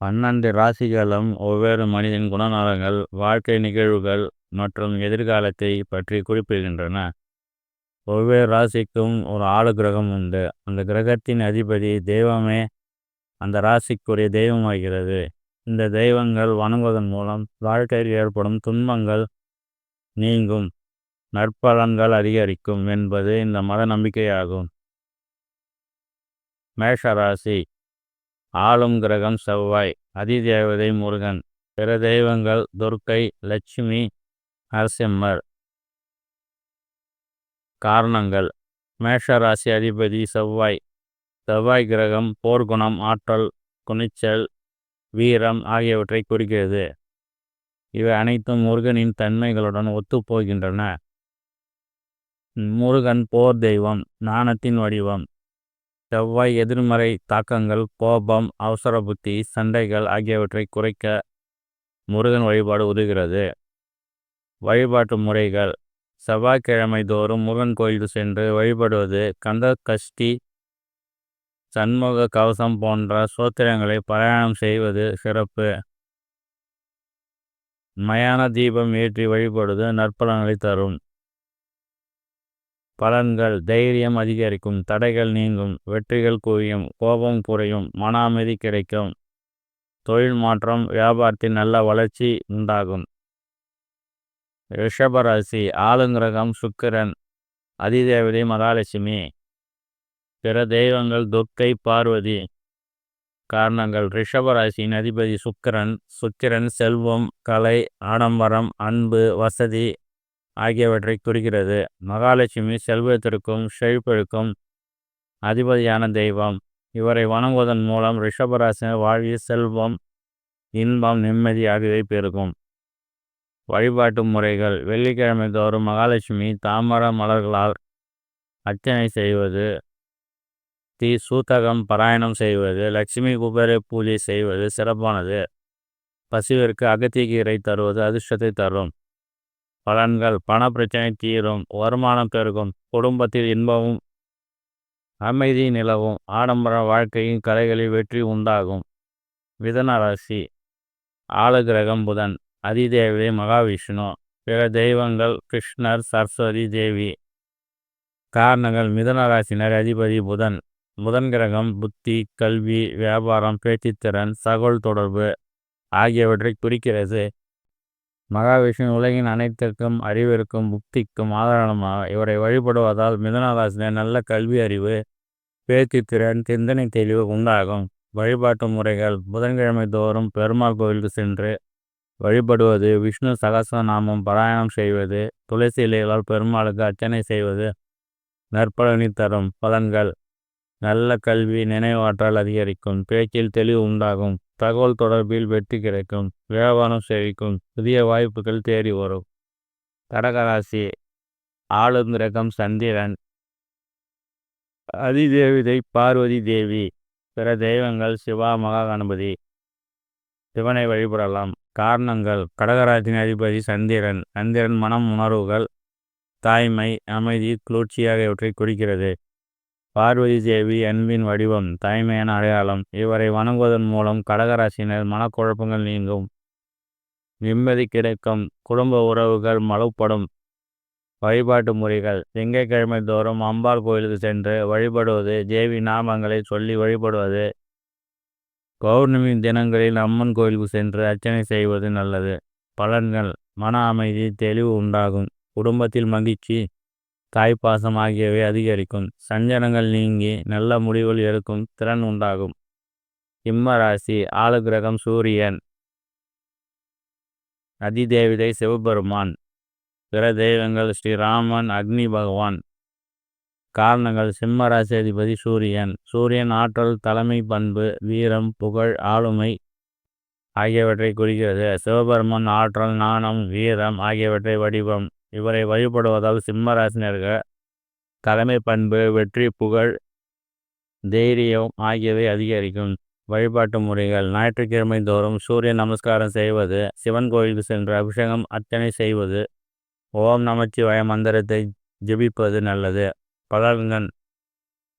பன்னெண்டு ராசிகளும் ஒவ்வொரு மனிதன் குணநலங்கள் வாழ்க்கை நிகழ்வுகள் மற்றும் எதிர்காலத்தை பற்றி குறிப்பிடுகின்றன. ஒவ்வொரு ராசிக்கும் ஒரு ஆளு கிரகம் உண்டு. அந்த கிரகத்தின் அதிபதி தெய்வமே. அந்த ராசிக்குரிய தெய்வமாகிறது. இந்த தெய்வங்கள் வணங்குவதன் மூலம் வாழ்க்கையில் ஏற்படும் துன்பங்கள் நீங்கும். நற்பலன்கள் அதிகரிக்கும் என்பது இந்த மத நம்பிக்கையாகும். மேஷராசி ஆளும் கிரகம் செவ்வாய் அதிதேவதை முருகன் பிற தெய்வங்கள் துர்க்கை லட்சுமி நரசிம்மர். காரணங்கள் மேஷராசி அதிபதி செவ்வாய் செவ்வாய் கிரகம் போர்க்குணம் ஆற்றல் துணிச்சல் வீரம் ஆகியவற்றை குறிக்கிறது. இவை அனைத்தும் முருகனின் தன்மைகளுடன் ஒத்துப்போகின்றன. முருகன் போர் தெய்வம் ஞானத்தின் வடிவம் செவ்வாய் எதிர்மறை தாக்கங்கள் கோபம் அவசர புத்தி சண்டைகள் ஆகியவற்றை குறைக்க முருகன் வழிபாடு உதவுகிறது. வழிபாட்டு முறைகள். செவ்வாய்க்கிழமை தோறும் முருகன் கோயில் சென்று வழிபடுவது கந்த கஷ்டி சண்முக கவசம் போன்ற சோத்திரங்களை பிரயாணம் செய்வது சிறப்பு. மயான தீபம் ஏற்றி வழிபடுவது நற்பலன்களை தரும். பலன்கள் தைரியம் அதிகரிக்கும் தடைகள் நீங்கும் வெற்றிகள் குவியும் கோபம் குறையும் மன அமைதி கிடைக்கும். தொழில் மாற்றம் வியாபாரத்தில் நல்ல வளர்ச்சி உண்டாகும். ரிஷபராசி ஆளுங்கிரகம் சுக்கிரன் அதிதேவதை மகாலட்சுமி. பிற தெய்வங்கள் துர்க்கை பார்வதி. காரணங்கள் ரிஷபராசியின் அதிபதி சுக்கிரன் சுக்கிரன் செல்வம் கலை ஆடம்பரம் அன்பு வசதி ஆகியவற்றை குறிக்கிறது. மகாலட்சுமி செல்வத்திற்கும் செழிப்பிற்கும் அதிபதியான தெய்வம். இவரை வணங்குவதன் மூலம் ரிஷபராசினர் வாழ்வில் செல்வம் இன்பம் நிம்மதி ஆகியவை பெருகும். வழிபாட்டு முறைகள். வெள்ளிக்கிழமை தோறும் மகாலட்சுமி தாமர மலர்களால் அர்ச்சனை செய்வது தி சூத்தகம் பாராயணம் செய்வது லட்சுமி குபேர பூஜை செய்வது சிறப்பானது. பசுவிற்கு அகத்திகீரை தருவது அதிர்ஷ்டத்தை தரும். பலன்கள் பண பிரச்சனை தீரும் வருமானம் பெருகும் குடும்பத்தில் இன்பமும் அமைதி நிலவும் ஆடம்பர வாழ்க்கையின் கலைகளில் வெற்றி உண்டாகும். மிதன ராசி ஆளுகிரகம் புதன் அதிதேவதை மகாவிஷ்ணு பிற தெய்வங்கள் கிருஷ்ணர் சரஸ்வதி தேவி. காரணங்கள் மிதன ராசினர் அதிபதி புதன் புதன் கிரகம் புத்தி கல்வி வியாபாரம் பேச்சுத்திறன் சகோல் தொடர்பு ஆகியவற்றை குறிக்கிறது. மகாவிஷ்ணு உலகின் அனைத்திற்கும் அறிவிற்கும் முக்திக்கும் ஆதாரமாக இவரை வழிபடுவதால் மிதனராசினர் நல்ல கல்வி அறிவு பேச்சுத்திறன் சிந்தனை தெளிவு உண்டாகும். வழிபாட்டு முறைகள் புதன்கிழமை தோறும் பெருமாள் கோவிலுக்கு சென்று வழிபடுவது விஷ்ணு சகசநாமம் பாராயணம் செய்வது துளசி இலைகளால் பெருமாளுக்கு அர்ச்சனை செய்வது நற்பலனி தரும் பலன்கள். நல்ல கல்வி நினைவாற்றல் அதிகரிக்கும் பேச்சில் தெளிவு உண்டாகும். தகவல் தொடர்பில் வெற்றி கிடைக்கும் வியாபாரம் செழிக்கும் புதிய வாய்ப்புகள் தேடி வரும். கடகராசி ஆளுந்திரகம் சந்திரன். அதிதேவிதை பார்வதி தேவி. பிற தெய்வங்கள் சிவா மகா கணபதி. சிவனை வழிபடலாம். காரணங்கள் கடகராசின் அதிபதி சந்திரன். சந்திரன் மனம் உணர்வுகள் தாய்மை அமைதி குளிர்ச்சி ஆகியவற்றை குறிக்கிறது. பார்வதி தேவி அன்பின் வடிவம் தாய்மையான அடையாளம் இவரை வணங்குவதன் மூலம் கடகராசினர் மனக்குழப்பங்கள் நீங்கும். நிம்மதி கிடைக்கும். குடும்ப உறவுகள் மலப்படும். வழிபாட்டு முறைகள். திங்கட்கிழமை தோறும் அம்பாள் கோயிலுக்கு சென்று வழிபடுவது தேவி நாமங்களை சொல்லி வழிபடுவது. பௌர்ணமி தினங்களில் அம்மன் கோயிலுக்கு சென்று அர்ச்சனை செய்வது நல்லது. பலன்கள். மன அமைதி தெளிவு உண்டாகும். குடும்பத்தில் மகிழ்ச்சி. தாய்ப்பாசம் ஆகியவை அதிகரிக்கும். சஞ்சனங்கள் நீங்கி நல்ல முடிவுகள் எடுக்கும் திறன் உண்டாகும். சிம்ம ராசி ஆளுகிரகம் சூரியன். அதிதேவிதை சிவபெருமான். பிற தெய்வங்கள் ஸ்ரீராமன் அக்னி பகவான். காரணங்கள் சிம்ம ராசி அதிபதி சூரியன். சூரியன் ஆற்றல் தலைமை பண்பு வீரம் புகழ் ஆளுமை ஆகியவற்றை குறிக்கிறது. சிவபெருமன் ஆற்றல் நாணம் வீரம் ஆகியவற்றை வடிவம். இவரை வழிபடுவதால் சிம்மராசினர்கள் தலைமை பண்பு வெற்றி புகழ் தைரியம் ஆகியவை அதிகரிக்கும். வழிபாட்டு முறைகள் ஞாயிற்றுக்கிழமை தோறும் சூரிய நமஸ்காரம் செய்வது சிவன் கோயிலுக்கு சென்று அபிஷேகம் அர்ச்சனை செய்வது ஓம் நமச்சிவாய மந்திரத்தை ஜெபிப்பது நல்லது. பலன்கள்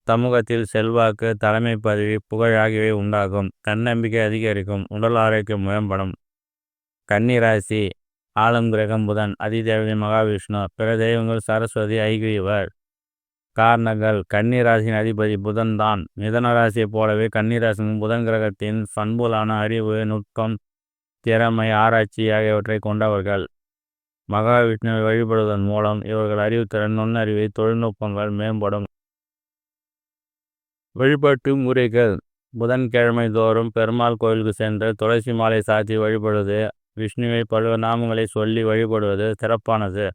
சமூகத்தில் செல்வாக்கு தலைமை பதவி புகழ் ஆகியவை உண்டாகும். தன்னம்பிக்கை அதிகரிக்கும் உடல் ஆரோக்கியம் மேம்படும். கன்னிராசி ஆளும் கிரகம் புதன் அதிதேவதை மகாவிஷ்ணு பிற தெய்வங்கள் சரஸ்வதி ஐகிரியவர் காரணங்கள் கன்னிராசியின் அதிபதி புதன் தான். மிதன ராசியைப் போலவே கன்னிராசியின் புதன் கிரகத்தின் பண்புலான அறிவு நுட்பம் திறமை ஆராய்ச்சி ஆகியவற்றை கொண்டவர்கள். மகாவிஷ்ணுவை வழிபடுவதன் மூலம் இவர்கள் அறிவுத்திறன் நுண்ணறிவை தொழில்நுட்பங்கள் மேம்படும். வழிபாட்டு முறைகள். புதன்கிழமை தோறும் பெருமாள் கோயிலுக்கு சென்று துளசி மாலை சாத்தி வழிபடுவது விஷ்ணுவை பல நாமங்களை சொல்லி வழிபடுவது சிறப்பானது.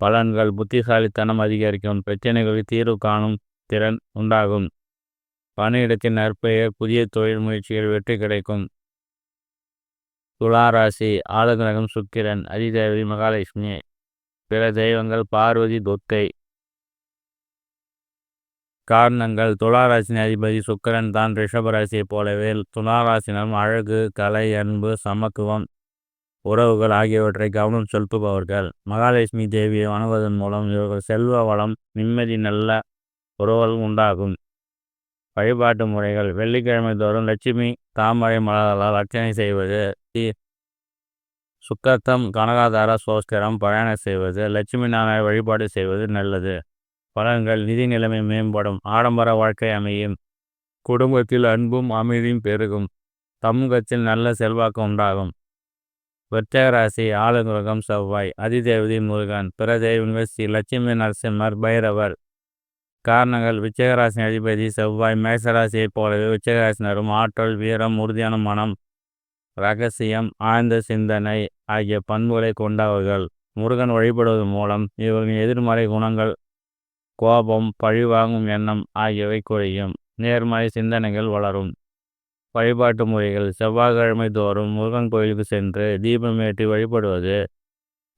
பலன்கள் புத்திசாலித்தனம் அதிகரிக்கும் பிரச்சனைகளுக்கு தீர்வு காணும் திறன் உண்டாகும். பணியிடத்தின் நற்பெயர் புதிய தொழில் முயற்சிகள் வெற்றி கிடைக்கும். துளாராசி ஆளுகிரகம் சுக்கிரன் அதிதேவி மகாலட்சுமி பிற தெய்வங்கள் பார்வதி துர்க்கை காரணங்கள். துளாராசின் அதிபதி சுக்கரன் தான் ரிஷபராசியைப் போலவே துளாராசினம் அழகு கலை அன்பு சமத்துவம் உறவுகள் ஆகியவற்றை கவனம் செலுத்துபவர்கள். மகாலட்சுமி தேவியை வணங்குவதன் மூலம் இவர்கள் செல்வ வளம் நிம்மதி நல்ல உறவுகள் உண்டாகும். வழிபாட்டு முறைகள் வெள்ளிக்கிழமை தோறும் லட்சுமி தாமரை மலர்களால் அர்ச்சனை செய்வது சுக்கத்தம் கனகாதார சோஸ்கரம் பயணம் செய்வது லட்சுமி நாராயண வழிபாடு செய்வது நல்லது. பலன்கள் நிதி நிலைமை மேம்படும் ஆடம்பர வாழ்க்கை அமையும். குடும்பத்தில் அன்பும் அமைதியும் பெருகும். சமூகத்தில் நல்ல செல்வாக்கு உண்டாகும். விருச்சகராசி ஆளுகிரகம் செவ்வாய் அதிதேவதி முருகன் பிற தெய்வங்கள் ஸ்ரீ லட்சுமி நரசிம்மர் பைரவர். காரணங்கள் விச்சகராசி அதிபதி செவ்வாய் மேசராசியைப் போலவே விச்சகராசினரும் ஆற்றல் வீரம் உறுதியான மனம் ரகசியம் ஆழ்ந்த சிந்தனை ஆகிய பண்புகளை கொண்டவர்கள். முருகன் வழிபடுவதன் மூலம் இவர்களின் எதிர்மறை குணங்கள் கோபம் பழிவாங்கும் எண்ணம் ஆகியவை குறையும். நேர்மறை சிந்தனைகள் வளரும். வழிபாட்டு முறைகள் செவ்வாய்க்கிழமை தோறும் முருகன் கோயிலுக்கு சென்று தீபம் ஏற்றி வழிபடுவது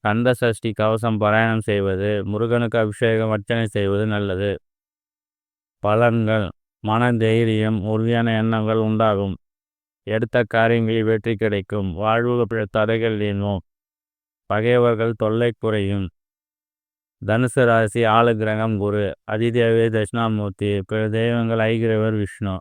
கந்த சஷ்டி கவசம் பாராயணம் செய்வது முருகனுக்கு அபிஷேகம் அர்ச்சனை செய்வது நல்லது. பலன்கள். மன தைரியம் உறுதியான எண்ணங்கள் உண்டாகும். எடுத்த காரியங்களில் வெற்றி கிடைக்கும். வாழ்வு தடைகள் நீங்கும். பகைவர்கள் தொல்லை குறையும். தனுசு ராசி ஆளு கிரகம் குரு அதிதேவி தட்சிணாமூர்த்தி பிற தெய்வங்கள் ஐகிரவர் விஷ்ணு.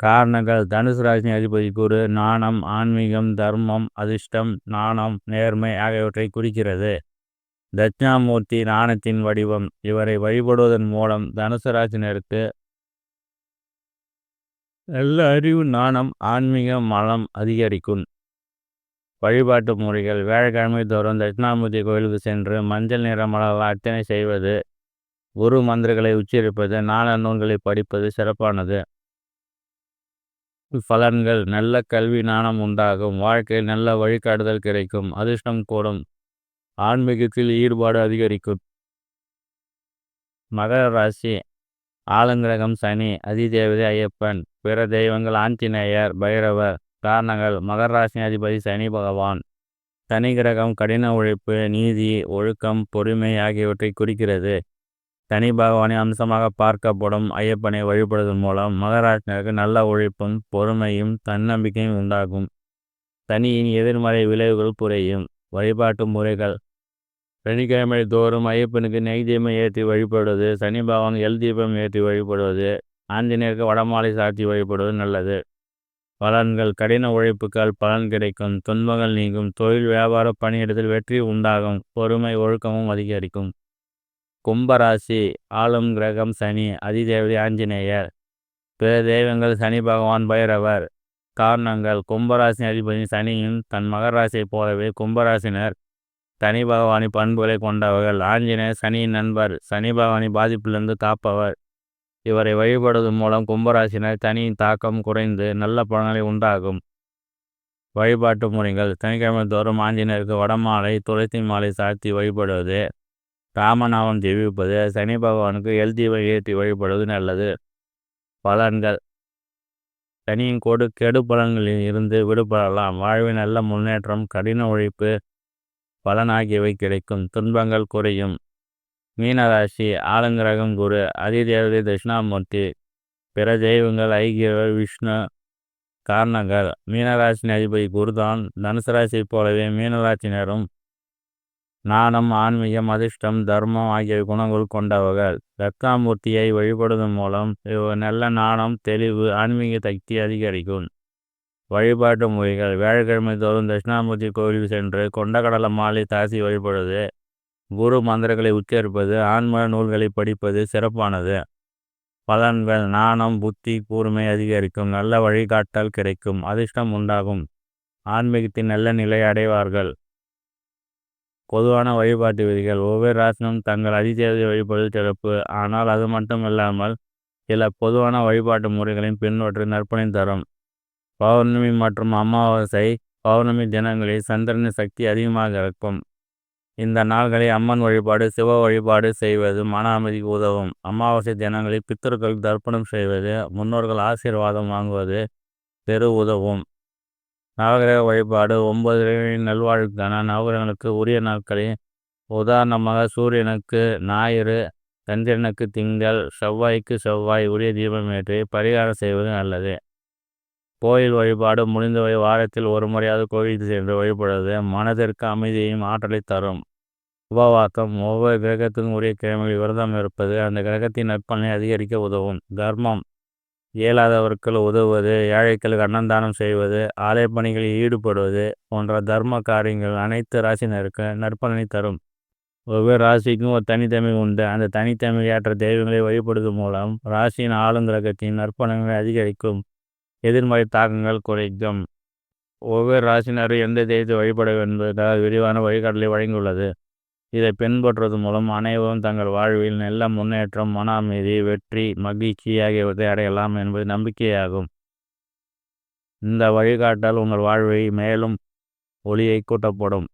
காரணங்கள் தனுசு ராசி அதிபதி குரு நாணம் ஆன்மீகம் தர்மம் அதிர்ஷ்டம் நாணம் நேர்மை ஆகியவற்றை குறிக்கிறது. தட்சிணாமூர்த்தி நாணத்தின் வடிவம் இவரை வழிபடுவதன் மூலம் தனுசு ராசினருக்கு நல்ல அறிவு நாணம் ஆன்மீக மலம் அதிகரிக்கும். வழிபாட்டு முறைகள் வியாழக்கிழமை தோறும் தட்சிணாமூர்த்தி கோயிலுக்கு சென்று மஞ்சள் நிற மலர்கள் அர்ச்சனை செய்வது குரு மந்திரங்களை உச்சரிப்பது நாண நூல்களை படிப்பது சிறப்பானது. பலன்கள் நல்ல கல்வி நாணம் உண்டாகும் வாழ்க்கையில் நல்ல வழிகாட்டுதல் கிடைக்கும் அதிர்ஷ்டம் கூடும் ஆன்மீகத்தில் ஈடுபாடு அதிகரிக்கும். மகர ராசி ஆலங்கிரகம் சனி அதிதேவதை ஐயப்பன் பிற தெய்வங்கள் ஆஞ்சநேயர் பைரவர் காரணங்கள். மகர ராசி அதிபதி சனி பகவான். சனி கிரகம் கடின உழைப்பு நீதி ஒழுக்கம் பொறுமை ஆகியவற்றை குறிக்கிறது. சனி பகவானை அம்சமாக பார்க்கப்படும் ஐயப்பனை வழிபடுவதன் மூலம் மகராஜனருக்கு நல்ல உழைப்பும் பொறுமையும் தன்னம்பிக்கையும் உண்டாகும். சனியின் எதிர்மறை விளைவுகள் குறையும். வழிபாட்டு முறைகள். சனிக்கிழமை தோறும் ஐயப்பனுக்கு நெய் தீபம் ஏற்றி வழிபடுவது சனி பகவான் எல் தீபம் ஏற்றி வழிபடுவது ஆஞ்சநேயருக்கு வடமாலை சாட்சி வழிபடுவது நல்லது. பலன்கள். கடின உழைப்புக்கால் பலன் கிடைக்கும். துன்பங்கள் நீங்கும். தொழில் வியாபார பணியிடத்தில் வெற்றி உண்டாகும். பொறுமை ஒழுக்கமும் அதிகரிக்கும். கும்பராசி. ஆளும் கிரகம் சனி. அதிதேவதை ஆஞ்சநேயர். பிற தெய்வங்கள் சனி பகவான் பைரவர். காரணங்கள். கும்பராசி அதிபதி சனியின் தன் மகராசியைப் போலவே கும்பராசினர் சனி பகவானி பண்புகளை கொண்டவர்கள். ஆஞ்சநேயர் சனியின் நண்பர். சனி பகவானி பாதிப்பிலிருந்து காப்பவர். இவரை வழிபடுவதன் மூலம் கும்பராசினர் தனியின் தாக்கம் குறைந்து நல்ல பலன்களை உண்டாகும். வழிபாட்டு முறைகள் சனிக்கிழமை தோறும் ஆஞ்சநேயருக்கு வடமாலை துளசி மாலை சாத்தி வழிபடுவது ராமநாமம் ஜெபிப்பது சனி பகவானுக்கு எல் தீபம் ஏற்றி வழிபடுவது நல்லது. பலன்கள். சனியின் கொடு கெடு பலன்களில் இருந்து விடுபடலாம். வாழ்வில் நல்ல முன்னேற்றம் கடின உழைப்பு பலன் ஆகியவை கிடைக்கும். துன்பங்கள் குறையும். மீனராசி ஆலங்கிரகம் குரு அதிதேவதை தட்சிணாமூர்த்தி பிற தெய்வங்கள் ஐக்கியவர் விஷ்ணு காரணங்கள் மீனராசி அதிபதி குருதான் தனுசு ராசியைப் போலவே மீனராசினரும் நாணம் ஆன்மீகம் அதிர்ஷ்டம் தர்மம் ஆகிய குணங்கள் கொண்டவர்கள். தட்சிணாமூர்த்தியை வழிபடுவதன் மூலம் நல்ல நாணம் தெளிவு ஆன்மீக சக்தி அதிகரிக்கும். வழிபாட்டு முறைகள் வியாழக்கிழமை தோறும் தட்சிணாமூர்த்தி கோவில் சென்று கொண்டகடலை மாலை தாசி வழிபடுவது குரு மந்திரங்களை உச்சரிப்பது ஆன்ம நூல்களை படிப்பது சிறப்பானது. பலன்கள் நாணம் புத்தி கூர்மை அதிகரிக்கும் நல்ல வழிகாட்டல் கிடைக்கும் அதிர்ஷ்டம் உண்டாகும். ஆன்மீகத்தின் நல்ல நிலை அடைவார்கள். பொதுவான வழிபாட்டு விதிகள் ஒவ்வொரு ராசினும் தங்கள் அதிதேவதை வழிபடுவது சிறப்பு. ஆனால் அது மட்டும் இல்லாமல் சில பொதுவான வழிபாட்டு முறைகளின் பின்பற்றி நற்பணி தரும். பௌர்ணமி மற்றும் அமாவாசை பௌர்ணமி தினங்களில் சந்திரனின் சக்தி அதிகமாக இருக்கும். இந்த நாள்களில் அம்மன் வழிபாடு சிவ வழிபாடு செய்வது மன அமைதிக்கு உதவும். அமாவாசை தினங்களில் பித்தர்களுக்கு தர்ப்பணம் செய்வது முன்னோர்கள் ஆசீர்வாதம் வாங்குவது பெரு உதவும். நவகிரக வழிபாடு ஒன்பது நல்வாழ்வுக்கான நவகிரகங்களுக்கு உரிய நாட்களில் உதாரணமாக சூரியனுக்கு ஞாயிறு சந்திரனுக்கு திங்கள் செவ்வாய்க்கு செவ்வாய் உரிய தீபம் ஏற்றி பரிகாரம் செய்வது நல்லது. கோயில் வழிபாடு முடிந்தவரை வாரத்தில் ஒரு முறையாவது கோயிலுக்கு சென்று வழிபடுவது மனதிற்கு அமைதியையும் ஆற்றலை தரும். உபவாக்கம் ஒவ்வொரு கிரகத்துக்கும் உரிய கிழமையில் விரதம் இருப்பது அந்த கிரகத்தின் நற்பலனை அதிகரிக்க உதவும். தர்மம் இயலாதவர்கள் உதவுவது ஏழைகளுக்கு அன்னதானம் செய்வது ஆலய பணிகளில் ஈடுபடுவது போன்ற தர்ம காரியங்கள் அனைத்து ராசினருக்கு நற்பலனை தரும். ஒவ்வொரு ராசிக்கும் ஒரு தனித்தன்மை உண்டு. அந்த தனித்தன்மை ஏற்ற தெய்வங்களை வழிபடுவதன் மூலம் ராசியின் ஆளுங்கிரகத்தின் நற்பலன்களை அதிகரிக்கும். எதிர்மறை தாக்கங்கள் குறைக்கும். ஒவ்வொரு ராசினரும் எந்த தெய்வத்தை வழிபட என்பதற்காக விரிவான வழிகாட்டலை வழங்கியுள்ளது. இதை பின்பற்றுவதன் மூலம் அனைவரும் தங்கள் வாழ்வில் நல்ல முன்னேற்றம் மன அமைதி வெற்றி மகிழ்ச்சி ஆகியவற்றை அடையலாம் என்பது நம்பிக்கையாகும். இந்த வழிகாட்டல் உங்கள் வாழ்வை மேலும் ஒளியை கூட்டப்படும்.